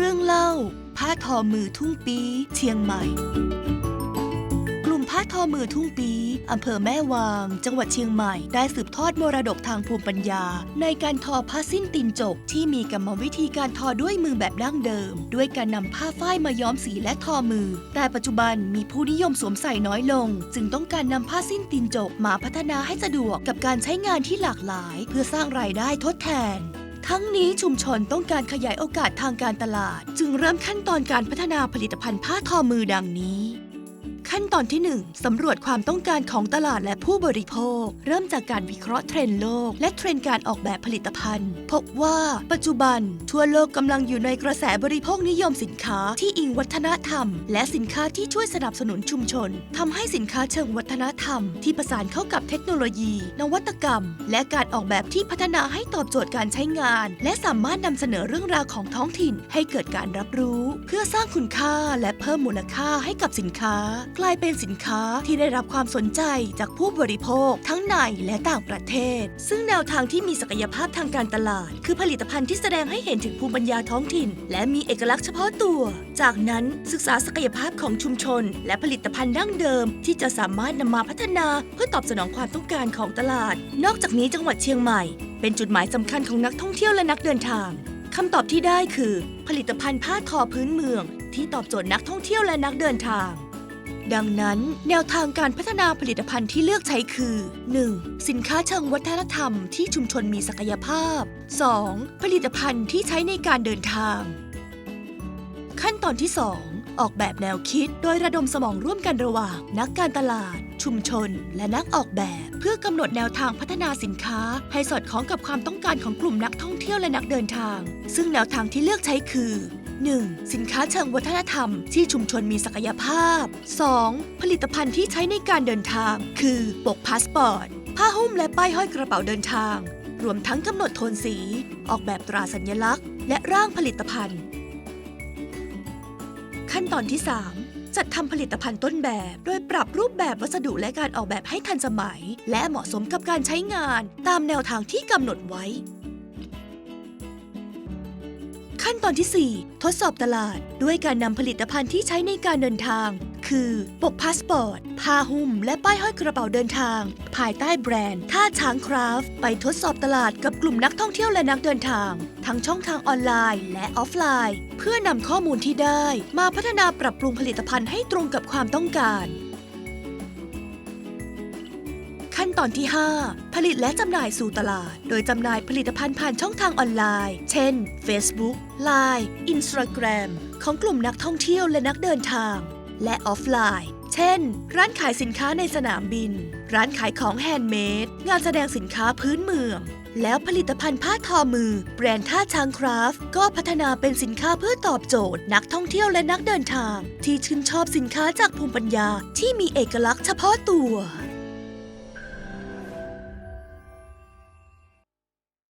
รื่องเล่า ผ้าทอมือทุ่งปีเชียงใหม่ กลุ่มผ้าทอมือทุ่งปีอำเภอแม่วาง จังหวัดเชียงใหม่ ได้สืบทอดมรดกทางภูมิปัญญา ในการทอผ้าสิ้นตีนจก ที่มีกรรมวิธีการทอด้วยมือแบบดั้งเดิม ด้วยการนำผ้าฝ้ายมาย้อมสีและทอมือ แต่ปัจจุบันมีผู้นิยมสวมใส่น้อยลง จึงต้องการนำผ้าสิ้นตีนจกมาพัฒนาให้สะดวกกับการใช้งานที่หลากหลาย เพื่อสร้างรายได้ทดแทน ทั้งนี้ชุมชนต้องการขยายโอกาสทางการตลาด จึงเริ่มขั้นตอนการพัฒนาผลิตภัณฑ์ผ้าทอมือดังนี้ ขั้นตอนที่ 1สำรวจความต้องการของตลาดและผู้บริโภค เริ่มจากการวิเคราะห์เทรนด์โลก และเทรนด์การออกแบบผลิตภัณฑ์ พบว่าปัจจุบัน ทั่วโลกกำลังอยู่ในกระแสบริโภคนิยมสินค้าที่อิงวัฒนธรรม และสินค้าที่ช่วยสนับสนุนชุมชนทำให้สินค้าเชิงวัฒนธรรม ที่ประสานเข้ากับเทคโนโลยี นวัตกรรม และการออกแบบที่พัฒนาให้ตอบโจทย์การใช้งาน และสามารถนำเสนอเรื่องราวของท้องถิ่น ให้เกิดการรับรู้ เพื่อสร้างคุณค่าและเพิ่มมูลค่าให้กับสินค้ากลายเป็นสินค้าที่ได้รับความสนใจจากผู้บริโภคทั้งในและต่างประเทศ ซึ่งแนวทางที่มีศักยภาพทางการตลาด คือผลิตภัณฑ์ที่แสดงให้เห็นถึงภูมิปัญญาท้องถิ่น และมีเอกลักษณ์เฉพาะตัว จากนั้นศึกษาศักยภาพของชุมชน และผลิตภัณฑ์ดั้งเดิม ที่จะสามารถนำมาพัฒนาเพื่อตอบสนองความต้องการของตลาด นอกจากนี้จังหวัดเชียงใหม่ เป็นจุดหมายสำคัญของนักท่องเที่ยวและนักเดินทางคำตอบที่ได้คือ ผลิตภัณฑ์ผ้าทอพื้นเมือง ที่ตอบโจทย์นักท่องเที่ยวและนักเดินทาง ดังนั้น แนวทางการพัฒนาผลิตภัณฑ์ที่เลือกใช้คือ 1. สินค้าเชิงวัฒนธรรมที่ชุมชนมีศักยภาพ 2. ผลิตภัณฑ์ที่ใช้ในการเดินทาง ขั้นตอนที่ 2 ออกแบบแนวคิดโดยระดมสมองร่วมกันระหว่าง นักการตลาด ชุมชน และนักออกแบบ เพื่อกำหนดแนวทางพัฒนาสินค้า ให้สอดคล้องกับความต้องการของกลุ่มนักท่องเที่ยวและนักเดินทาง ซึ่งแนวทางที่เลือกใช้คือ 1. สินค้าเชิงวัฒนธรรมที่ชุมชนมีศักยภาพ 2. ผลิตภัณฑ์ที่ใช้ในการเดินทาง คือปกพาสปอร์ต ผ้าหุ้มและป้ายห้อยกระเป๋าเดินทาง รวมทั้งกำหนดโทนสี ออกแบบตราสัญลักษณ์ และร่างผลิตภัณฑ์ ขั้นตอนที่ 3จัดทำผลิตภัณฑ์ต้นแบบ โดยปรับรูปแบบวัสดุและการออกแบบให้ทันสมัย และเหมาะสมกับการใช้งานตามแนวทางที่กำหนดไว้ ขั้นตอนที่ 4 ทดสอบตลาด ด้วยการนำผลิตภัณฑ์ที่ใช้ในการเดินทาง คือปกพาสปอร์ต ผ้าหุ้ม และป้ายห้อยกระเป๋าเดินทาง ภายใต้แบรนด์ท่าช้างคราฟต์ไปทดสอบตลาดกับกลุ่มนักท่องเที่ยวและนักเดินทาง ทั้งช่องทางออนไลน์และออฟไลน์ เพื่อนำข้อมูลที่ได้ มาพัฒนาปรับปรุงผลิตภัณฑ์ให้ตรงกับความต้องการ ตอนที่ 5 ผลิตและจำหน่ายสู่ตลาด โดยจำหน่ายผลิตภัณฑ์ผ่านช่องทางออนไลน์ เช่น Facebook Line Instagram ของกลุ่มนักท่องเที่ยวและนักเดินทาง และออฟไลน์ เช่น ร้านขายสินค้าในสนามบิน ร้านขายของแฮนด์เมด งานแสดงสินค้าพื้นเมือง แล้วผลิตภัณฑ์ผ้าทอมือ แบรนด์ท่าช้างคราฟก็พัฒนาเป็นสินค้าเพื่อตอบโจทย์ นักท่องเที่ยวและนักเดินทาง ที่ชื่นชอบสินค้าจากภูมิปัญญาที่มีเอกลักษณ์เฉพาะตัว